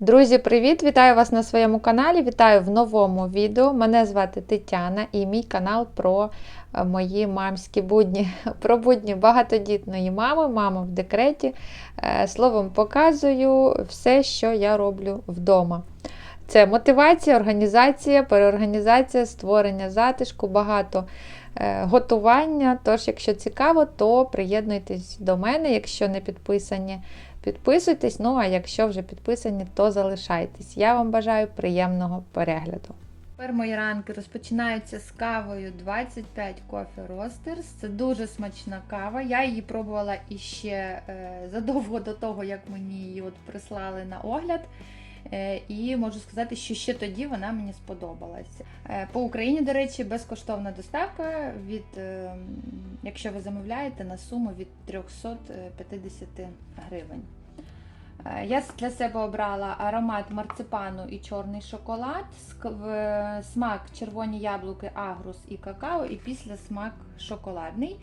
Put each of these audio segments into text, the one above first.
Друзі, привіт! Вітаю вас на своєму каналі. Вітаю в новому відео. Мене звати Тетяна і мій канал про е, мої мамські будні, про будні багатодітної мами, мами в декреті. Е, Словом, показую все, що я роблю вдома. Це мотивація, організація, переорганізація, створення затишку, багато е, готування. Тож, якщо цікаво, то приєднуйтесь до мене, якщо не підписані. Підписуйтесь, ну а якщо вже підписані, то залишайтесь. Я вам бажаю приємного перегляду. Тепер мої ранки розпочинаються з кавою 25 Coffee Roasters. Це дуже смачна кава. Я її пробувала іще е, задовго до того, як мені її от прислали на огляд. Е, І можу сказати, що ще тоді вона мені сподобалася. Е, По Україні, до речі, безкоштовна доставка від, е, якщо ви замовляєте, на суму від 350 гривень. Я для себе обрала аромат марципану і чорний шоколад, смак червоні яблуки, агрус і какао, і після смак шоколадний,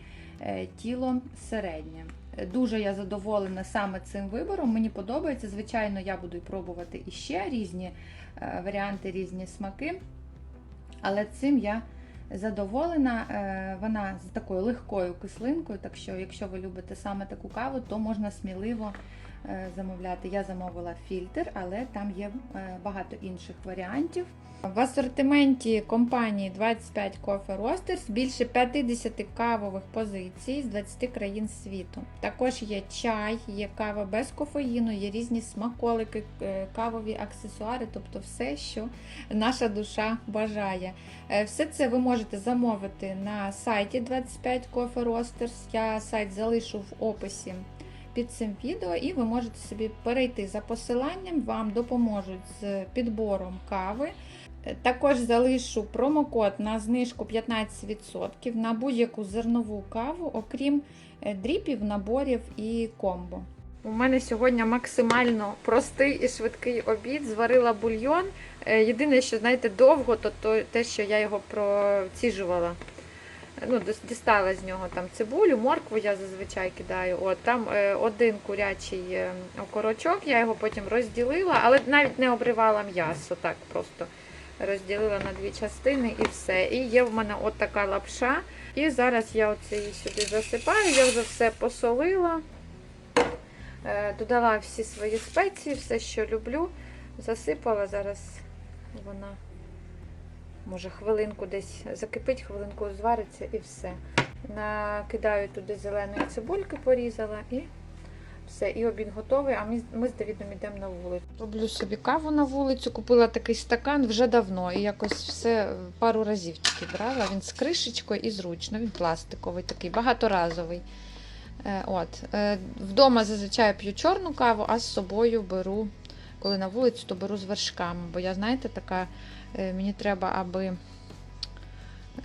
тіло середнє. Дуже я задоволена саме цим вибором. Мені подобається. Звичайно, я буду пробувати іще різні е, варіанти, різні смаки. Але цим я задоволена. Е, Вона з такою легкою кислинкою, так що, якщо ви любите саме таку каву, то можна сміливо замовляти. Я замовила фільтр, але там є е, багато інших варіантів. В асортименті компанії 25 Coffee Roasters більше 50 кавових позицій з 20 країн світу. Також є чай, є кава без кофеїну, є різні смаколики, е, кавові аксесуари, тобто все, що наша душа бажає. Е, Все це ви можете замовити на сайті 25 Coffee Roasters. Я сайт залишу в описі під цим відео, і ви можете собі перейти за посиланням, вам допоможуть з підбором кави. Е, Також залишу промокод на знижку 15% на будь-яку зернову каву, окрім е, дріпів, наборів і комбо. У мене сьогодні максимально простий і швидкий обід. Зварила бульйон. Е, Єдине, що знаєте, довго, то, те, що я його проціжувала. Ну, дістала з нього там цибулю, моркву я зазвичай кидаю. От там е, один курячий е, окорочок, я його потім розділила, але навіть не обривала м'ясо, так просто розділила на дві частини і все. І є в мене от така лапша. І зараз я оце її сюди засипаю, я вже все посолила, е, додала всі свої спеції, все, що люблю. Засипала зараз вона. Може, хвилинку десь закипить, хвилинку звариться і все. Накидаю туди зеленої цибульки, порізала і все. І обід готовий. А ми, ми з Давідом йдемо на вулицю. Роблю собі каву на вулицю, купила такий стакан вже давно. І якось все пару разів тільки брала. Він з кришечкою і зручно. Він пластиковий, такий, багаторазовий. Е, От. Е, Вдома зазвичай п'ю чорну каву, а з собою беру, коли на вулицю, то беру з вершками. Бо я, знаєте, така. Е, Мені треба, аби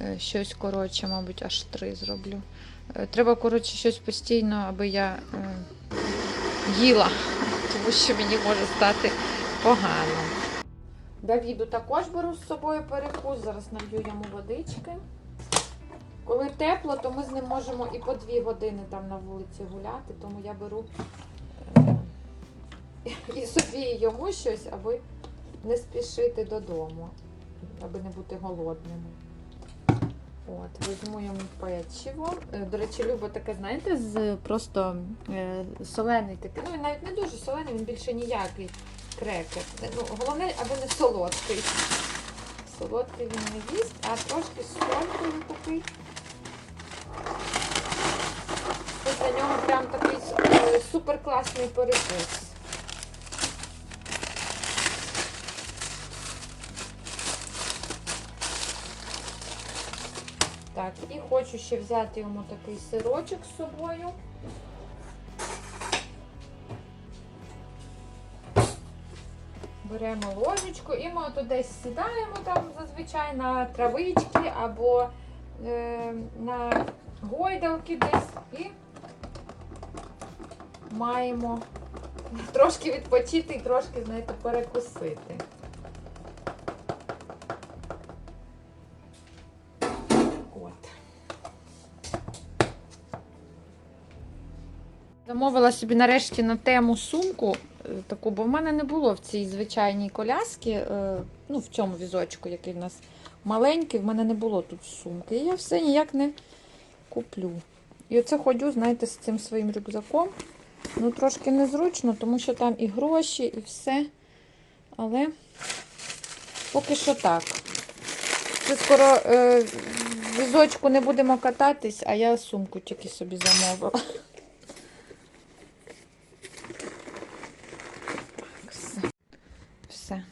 е, щось коротше, мабуть, аж три зроблю. Е, Треба, коротше, щось постійно, аби я їла, тому що мені може стати погано. Давіду також беру з собою перекус, зараз налью йому водички. Коли тепло, то ми з ним можемо і по дві години там на вулиці гуляти, тому я беру і собі і йому щось, аби не спішити додому, аби не бути голодними. От, візьму йому печиво. Е, До речі, любо таке, знаєте, з просто е, солений такий. Ну, навіть не дуже солений, він більше ніякий крекер. Е, Ну, головне, аби не солодкий. Солодкий він не їсть, а трошки солькою такий. Це для нього прям такий е, супер класний перекус. Так, і хочу ще взяти йому такий сирочок з собою. Беремо ложечку і ми от десь сідаємо там зазвичай на травички або е, на гойдалки десь і маємо трошки відпочити і трошки, знаєте, перекусити. Замовила собі нарешті на тему сумку таку, бо в мене не було в цій звичайній коляскі, е, ну, в цьому візочку, який в нас маленький, в мене не було тут сумки. І я все ніяк не куплю. І оце ходю, знаєте, з цим своїм рюкзаком. Ну, трошки незручно, тому що там і гроші, і все. Але поки що так. Це скоро е, візочку не будемо кататись, а я сумку тільки собі замовила. Так, все. Все,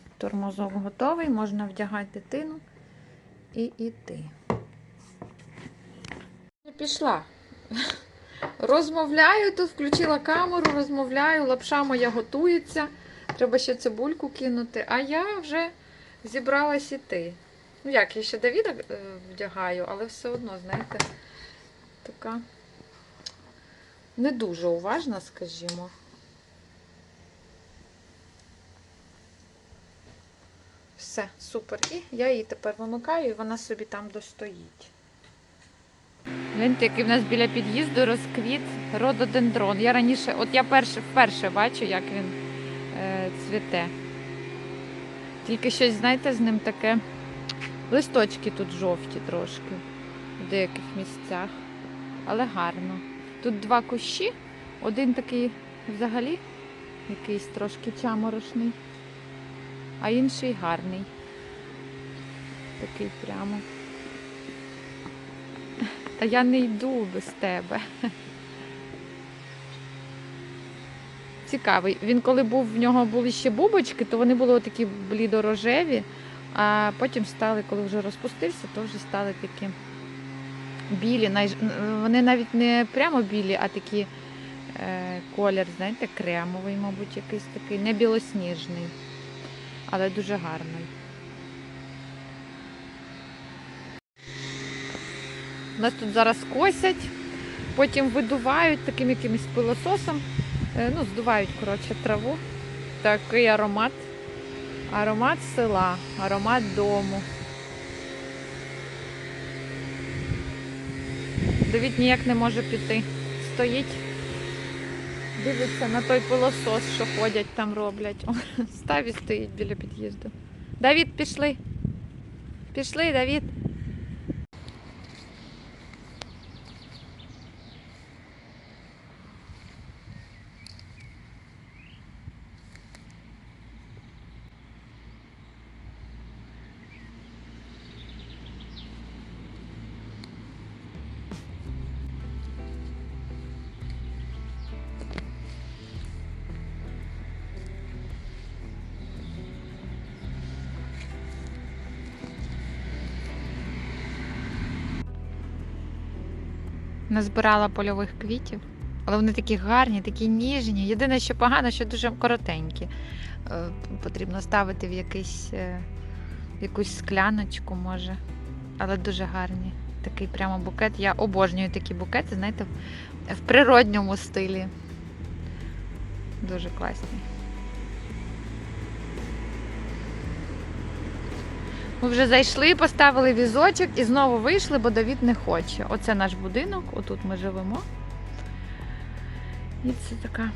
тормозок готовий, можна вдягати дитину і йти. Я Пішла. Розмовляю тут, включила камеру, розмовляю, лапша моя готується. Треба ще цибульку кинути, а я вже зібралась іти. Ну як, я ще Давіда е, вдягаю, але все одно, знаєте, така не дуже уважна, скажімо. Все, супер. І я її тепер вимикаю, і вона собі там достоїть. Гляньте, який в нас біля під'їзду розквіт рододендрон. Я раніше, от я перше, вперше бачу, як він е, цвіте. Тільки щось, знаєте, з ним таке. Листочки тут жовті трошки в деяких місцях, але гарно. Тут два кущі, один такий взагалі якийсь трошки чаморошний, а інший гарний. Такий прямо. Та я не йду без тебе. Цікавий. Він коли був, в нього були ще бубочки, то вони були такі блідорожеві, а потім стали, коли вже розпустився, то вже стали такі білі. Вони навіть не прямо білі, а такі е, колір, знаєте, кремовий, мабуть, якийсь такий, не білосніжний, але дуже гарний. Нас тут зараз косять, потім видувають таким якимось пилососом, е, ну, здувають, коротше, траву. Такий аромат. Аромат села, аромат дому. Давід ніяк не може піти. Стоїть, дивиться на той пилосос, що ходять там роблять. Став стоїть біля під'їзду. Давід, пішли. Пішли, Давід. Назбирала польових квітів, але вони такі гарні, такі ніжні. Єдине, що погано, що дуже коротенькі. Е, Потрібно ставити в якийсь, е, в якусь скляночку, може. Але дуже гарні. Такий прямо букет. Я обожнюю такі букети, знаєте, в- природньому стилі. Дуже класні. Ми вже зайшли, поставили візочок і знову вийшли, бо Давід не хоче. Оце наш будинок, отут ми живемо. І це така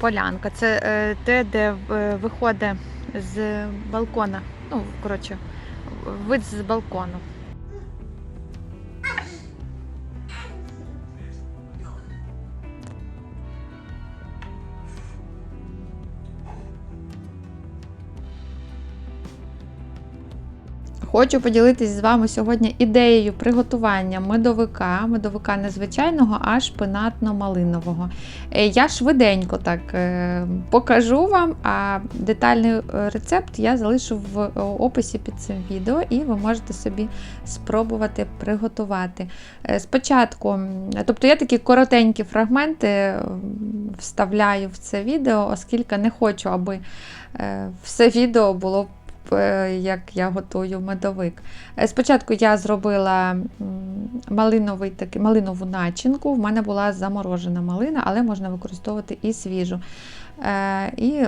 полянка. Це е, те, де е, виходить з балкона. Ну, коротше, вид з балкону. Хочу поділитись з вами сьогодні ідеєю приготування медовика, медовика незвичайного, а шпинатно-малинового. Е, Я швиденько так е, покажу вам, а детальний е, рецепт я залишу в описі під цим відео, і ви можете собі спробувати приготувати. Спочатку, тобто я такі коротенькі фрагменти вставляю в це відео, оскільки не хочу, аби все відео було як я готую медовик. Е, Спочатку я зробила малиновий, такий, малинову начинку. В мене була заморожена малина, але можна використовувати і свіжу. Е, І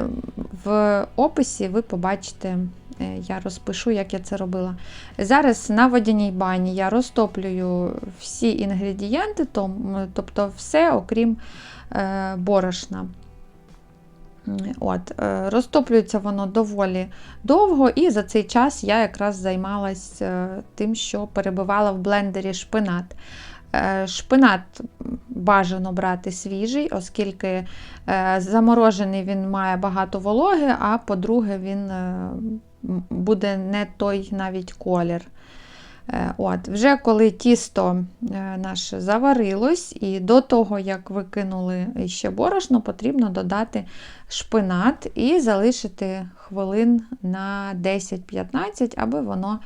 в описі ви побачите, е, я розпишу, як я це робила. Зараз на водяній бані я розтоплюю всі інгредієнти, тобто все, окрім е, борошна. От, е, розтоплюється воно доволі довго, і за цей час я якраз займалась е, тим, що перебивала в блендері шпинат. Е, Шпинат бажано брати свіжий, оскільки заморожений він має багато вологи, а по-друге, він буде не той навіть колір. Е, От, вже коли тісто е, наше заварилось, і до того, як викинули ще борошно, потрібно додати шпинат і залишити хвилин на 10-15, аби воно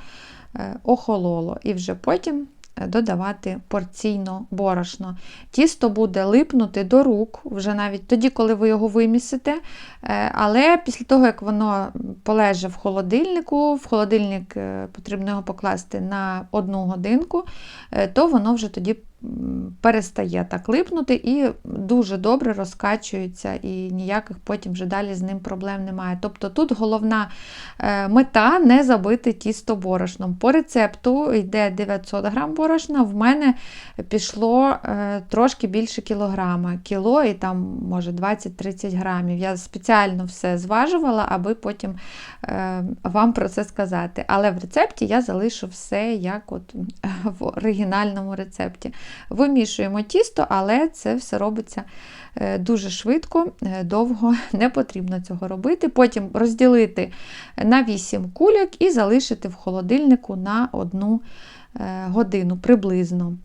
е, охололо. І вже потім додавати порційно борошно. Тісто буде липнути до рук, вже навіть тоді, коли ви його вимісите. Е, Але після того, як воно полеже в холодильнику, в холодильник е, потрібно його покласти на одну годинку, е, то воно вже тоді перестає так липнути і дуже добре розкачується, і ніяких потім вже далі з ним проблем немає. Тобто тут головна е, мета не забити тісто борошном. По рецепту йде 900 грам борошна, в мене пішло е, трошки більше кілограма, кіло і там може 20-30 грамів. Я спеціально все зважувала, аби потім е, вам про це сказати. Але в рецепті я залишу все як от в оригінальному рецепті. Вимішуємо тісто, але це все робиться е, дуже швидко, е, довго не потрібно цього робити. Потім розділити на 8 кульок і залишити в холодильнику на 1 годину приблизно.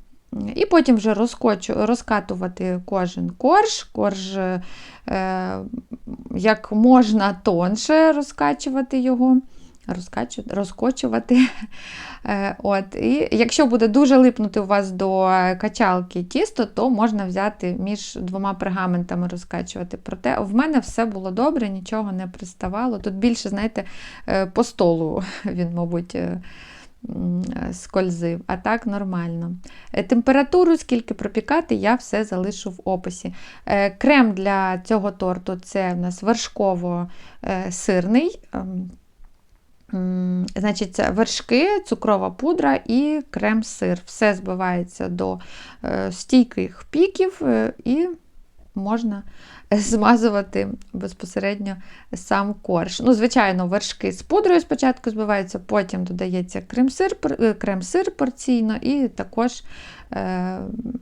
І потім вже розкочу, розкатувати кожен корж, корж е, як можна тонше розкачувати його, розкочувати. Е, От. І якщо буде дуже липнути у вас до качалки тісто, то можна взяти між двома пергаментами розкачувати. Проте в мене все було добре, нічого не приставало. Тут більше, знаєте, е, по столу він, мабуть, е, скользив, а так нормально. Температуру, скільки пропікати, я все залишу в описі. Крем для цього торту це в нас вершково-сирний. Значить, вершки, цукрова пудра і крем-сир. Все збивається до е, стійких піків е, і можна змазувати безпосередньо сам корж. Ну, звичайно, вершки з пудрою спочатку збиваються, потім додається крем-сир, е, крем-сир порційно, і також е,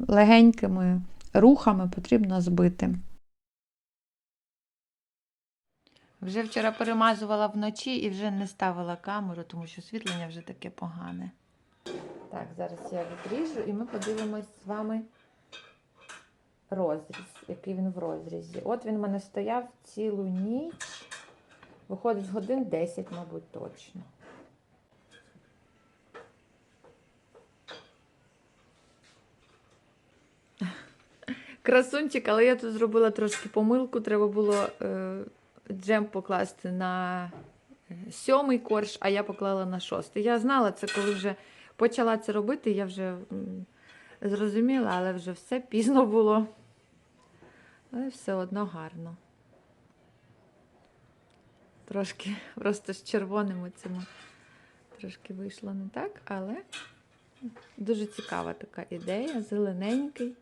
легенькими рухами потрібно збити. Вже вчора перемазувала вночі і вже не ставила камеру, тому що освітлення вже таке погане. Так, зараз я відріжу і ми подивимось з вами розріз, який він в розрізі. От він в мене стояв цілу ніч. Виходить годин 10, мабуть, точно. Красунчик, але я тут зробила трошки помилку. Треба було е, джем покласти на е, сьомий корж, а я поклала на шостий. Я знала це, коли вже почала це робити, я вже зрозуміла, але вже все пізно було. Але все одно гарно. Трошки просто з червоними цими трошки вийшло не так, але дуже цікава така ідея, зелененький.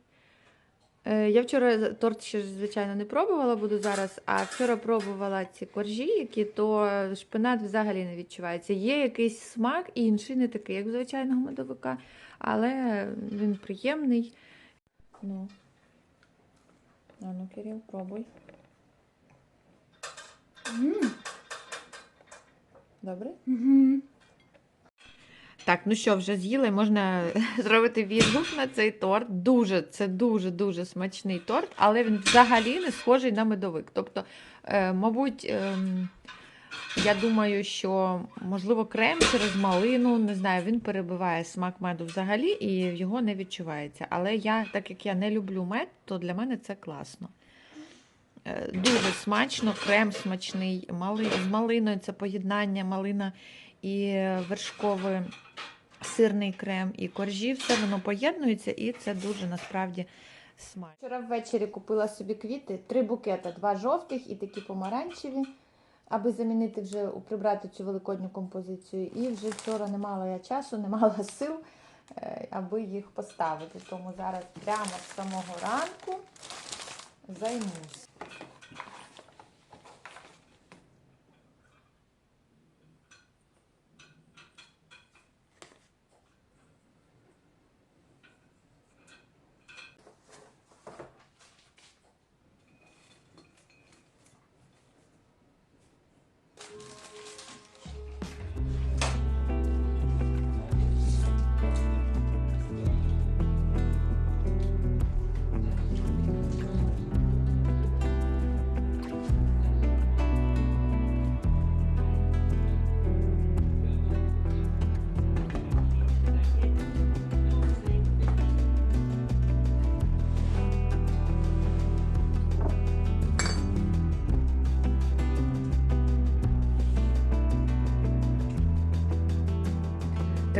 Е, Я вчора торт ще, звичайно, не пробувала, буду зараз, а вчора пробувала ці коржі, які то шпинат взагалі не відчувається. Є якийсь смак інший, не такий, як звичайного медовика, але він приємний. Ну, а ну, Кирил, пробуй. Добре? Угу. Так, ну що, вже з'їли, можна зробити відгук на цей торт. Дуже, це дуже-дуже смачний торт, але він взагалі не схожий на медовик. Тобто, е, мабуть, ем, я думаю, що, можливо, крем через малину, не знаю, він перебиває смак меду взагалі і його не відчувається. Але я, так як я не люблю мед, то для мене це класно. Е, Дуже смачно, крем смачний, мали, з малиною це поєднання малина і вершковий сирний крем, і коржі, все воно поєднується, і це дуже насправді смачно. Вчора ввечері купила собі квіти, три букета, два жовтих і такі помаранчеві, аби замінити вже прибрати цю великодню композицію. І вже вчора не мала я часу, не мала сил, е, аби їх поставити. Тому зараз прямо з самого ранку займусь.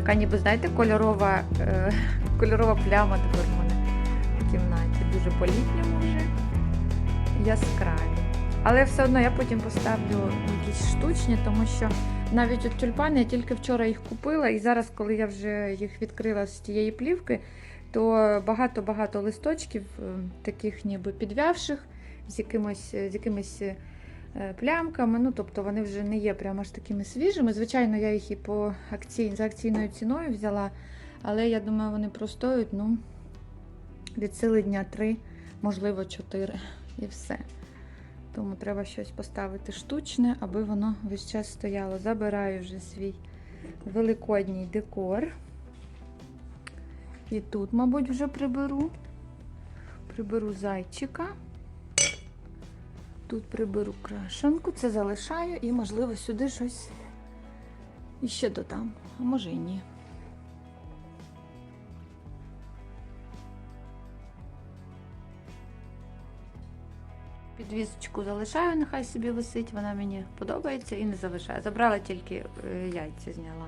Така ніби, знаєте, кольорова, е, кольорова пляма тепер в мене в кімнаті. Дуже по-літньому вже яскраві. Але все одно я потім поставлю якісь штучні, тому що навіть от тюльпани я тільки вчора їх купила, і зараз, коли я вже їх відкрила з тієї плівки, то багато-багато листочків, е, таких ніби підвявших, з якимось, з якимись плямками. Ну, тобто вони вже не є прямо аж такими свіжими. Звичайно, я їх і по акцій, за акційною ціною взяла, але я думаю, вони простоють ну, від сили дня три, можливо, чотири. І все. Тому треба щось поставити штучне, аби воно весь час стояло. Забираю вже свій великодній декор. І тут, мабуть, вже приберу. Приберу зайчика. Тут приберу крашенку, це залишаю і, можливо, сюди щось іще додам. А може і ні. Підвісочку залишаю, нехай собі висить, вона мені подобається і не залишаю. Забрала тільки е, яйця зняла.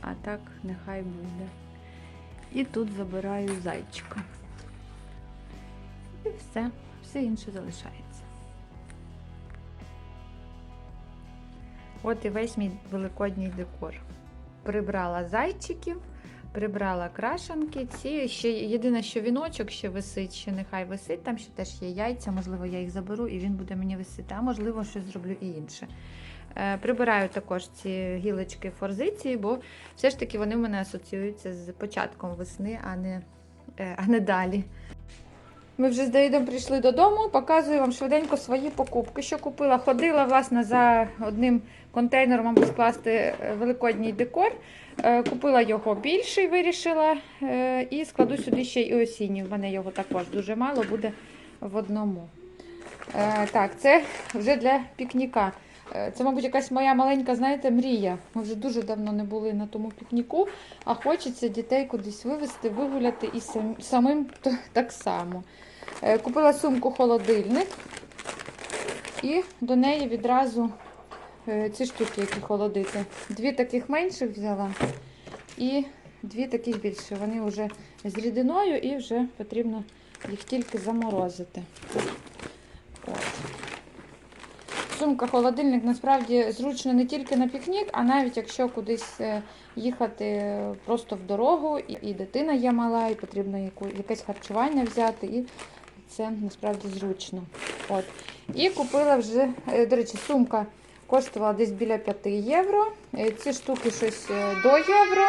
А так нехай буде. І тут забираю зайчика. І все, все інше залишається. От і весь мій великодній декор. Прибрала зайчиків, прибрала крашенки. Ці ще єдине, що віночок ще висить, ще нехай висить. Там ще теж є яйця, можливо, я їх заберу і він буде мені висіти, а можливо, щось зроблю і інше. Е, Прибираю також ці гілочки форзиції, бо все ж таки вони в мене асоціюються з початком весни, а не, е, а не далі. Ми вже з Давідом прийшли додому, показую вам швиденько свої покупки, що купила. Ходила, власне, за одним контейнером, аби скласти е, великодній декор. Е, Купила його більший, вирішила, е, і складу сюди ще й осінній. В мене його також дуже мало, буде в одному. Так, це вже для пікніка. Це, мабуть, якась моя маленька, знаєте, мрія. Ми вже дуже давно не були на тому пікніку, а хочеться дітей кудись вивезти, вигуляти і самим так само. Купила сумку холодильник і до неї відразу ці штуки, які холодити. Дві таких менших взяла і дві таких більші. Вони вже з рідиною і вже потрібно їх тільки заморозити. Сумка холодильник насправді зручно не тільки на пікнік, а навіть якщо кудись е, їхати е, просто в дорогу, і, і дитина є мала, і потрібно якесь харчування взяти, і це насправді зручно. От. І купила вже, е, до речі, сумка коштувала десь біля 5 євро. Е, Ці штуки щось е, до євро.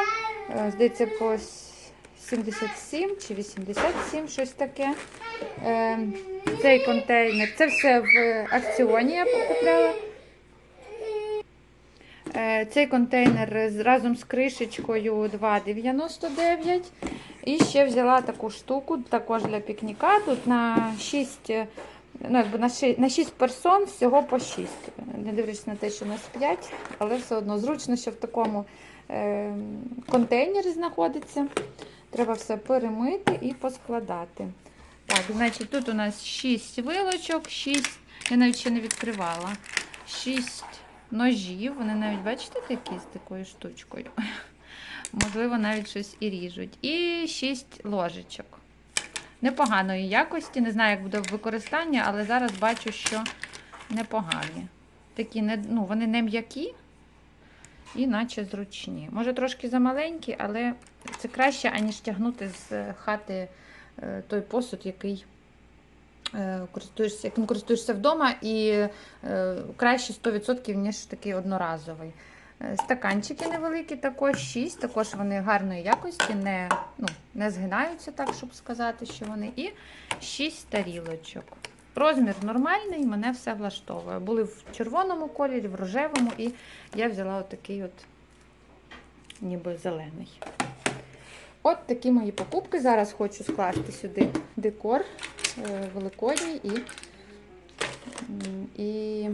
Е, Здається, по 77 чи 87, щось таке. Цей контейнер, це все в акціоні я покупляла. Цей контейнер разом з кришечкою 2,99. І ще взяла таку штуку, також для пікніка. Тут на 6, е, ну, якби на 6, на 6 персон всього по 6. Не дивлячись на те, що нас 5, але все одно зручно, що в такому е, контейнері знаходиться. Треба все перемити і поскладати. Так, значить, тут у нас 6 вилочок, 6, я навіть ще не відкривала. 6 ножів. Вони навіть, бачите, такі з такою штучкою. Можливо, навіть щось і ріжуть. І 6 ложечок. Непоганої якості. Не знаю, як буде в використанні, але зараз бачу, що непогані. Такі не, ну, вони не м'які і наче зручні. Може, трошки замаленькі, але це краще, аніж тягнути з хати е, той посуд, який е, користуєшся, яким користуєшся вдома, і е, краще 100%, ніж такий одноразовий. Е, Стаканчики невеликі, також 6, також вони гарної якості, не, ну, не згинаються, так, щоб сказати, що вони. І 6 тарілочок. Розмір нормальний, мене все влаштовує. Були в червоному кольорі, в рожевому, і я взяла отакий от ніби зелений. От такі мої покупки. Зараз хочу скласти сюди декор е, великодній і, і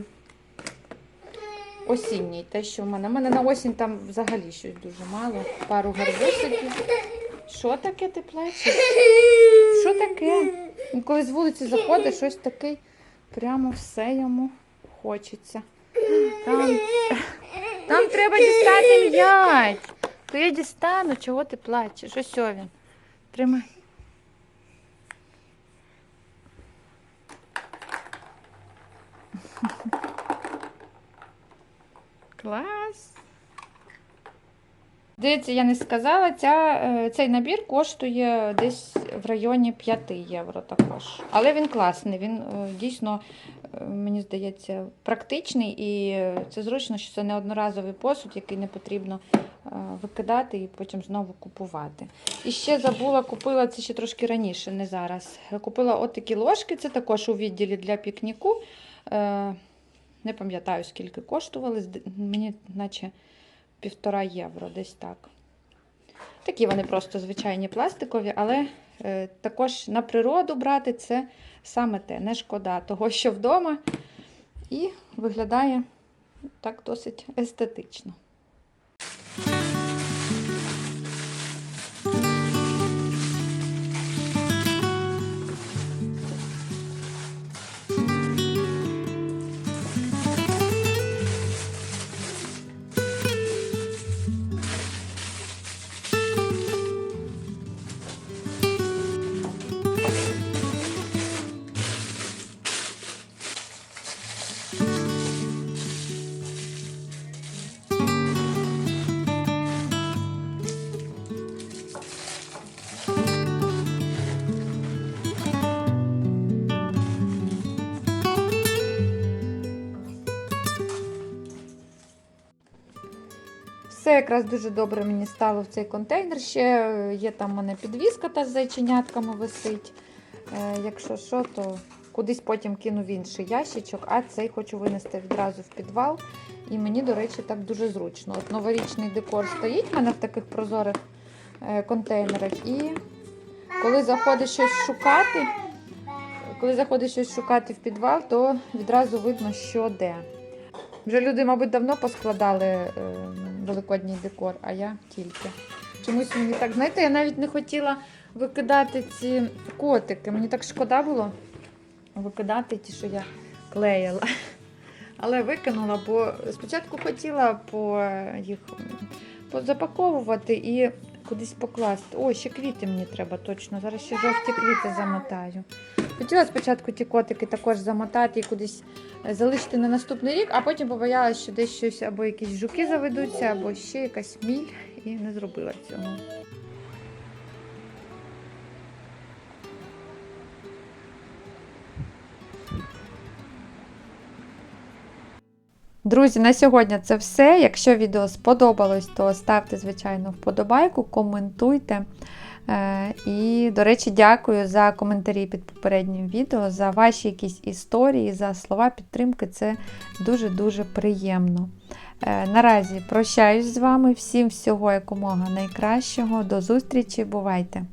осінній. Те, що в мене. У мене на осінь там взагалі щось дуже мало. Пару гарбузиків. Що таке ти плачеш? Що таке? Коли з вулиці заходить, щось таке, прямо все йому хочеться. Там, там треба дістати м'яч. То я дістану, чого ти плачеш? Ось він. Тримай. Клас. Дивіться, я не сказала, ця, е, цей набір коштує десь в районі 5 євро також. Але він класний, він е, дійсно, е, мені здається, практичний і це зручно, що це не одноразовий посуд, який не потрібно викидати і потім знову купувати. І ще забула, купила це ще трошки раніше, не зараз. Купила от такі ложки, це також у відділі для пікніку. Не пам'ятаю, скільки коштували. Мені наче півтора євро, десь так. Такі вони просто звичайні пластикові, але е, також на природу брати це саме те, не шкода того, що вдома. І виглядає так досить естетично. Якраз дуже добре мені стало в цей контейнер. Ще е, є там у мене підвіска та з зайченятками висить. Е, Якщо що, то кудись потім кину в інший ящичок, а цей хочу винести відразу в підвал. І мені, до речі, так дуже зручно. От новорічний декор стоїть в мене в таких прозорих е, контейнерах. І коли заходиш щось шукати, коли заходиш щось шукати в підвал, то відразу видно, що де. Вже люди, мабуть, давно поскладали великодній декор, а я тільки. Чомусь мені так, знаєте, я навіть не хотіла викидати ці котики. Мені так шкода було викидати ті, що я клеїла. Але викинула, бо спочатку хотіла по їх позапаковувати і кудись покласти. О, ще квіти мені треба точно. Зараз ще жовті квіти замотаю. Хотіла спочатку ті котики також замотати і кудись е, залишити на наступний рік, а потім побоялася, що десь щось або якісь жуки заведуться, або ще якась міль, і не зробила цього. Друзі, на сьогодні це все. Якщо відео сподобалось, то ставте, звичайно, вподобайку, коментуйте. Е, І, до речі, дякую за коментарі під попереднім відео, за ваші якісь історії, за слова підтримки. Це дуже-дуже приємно. Е, Наразі прощаюсь з вами. Всім всього якомога найкращого. До зустрічі, бувайте!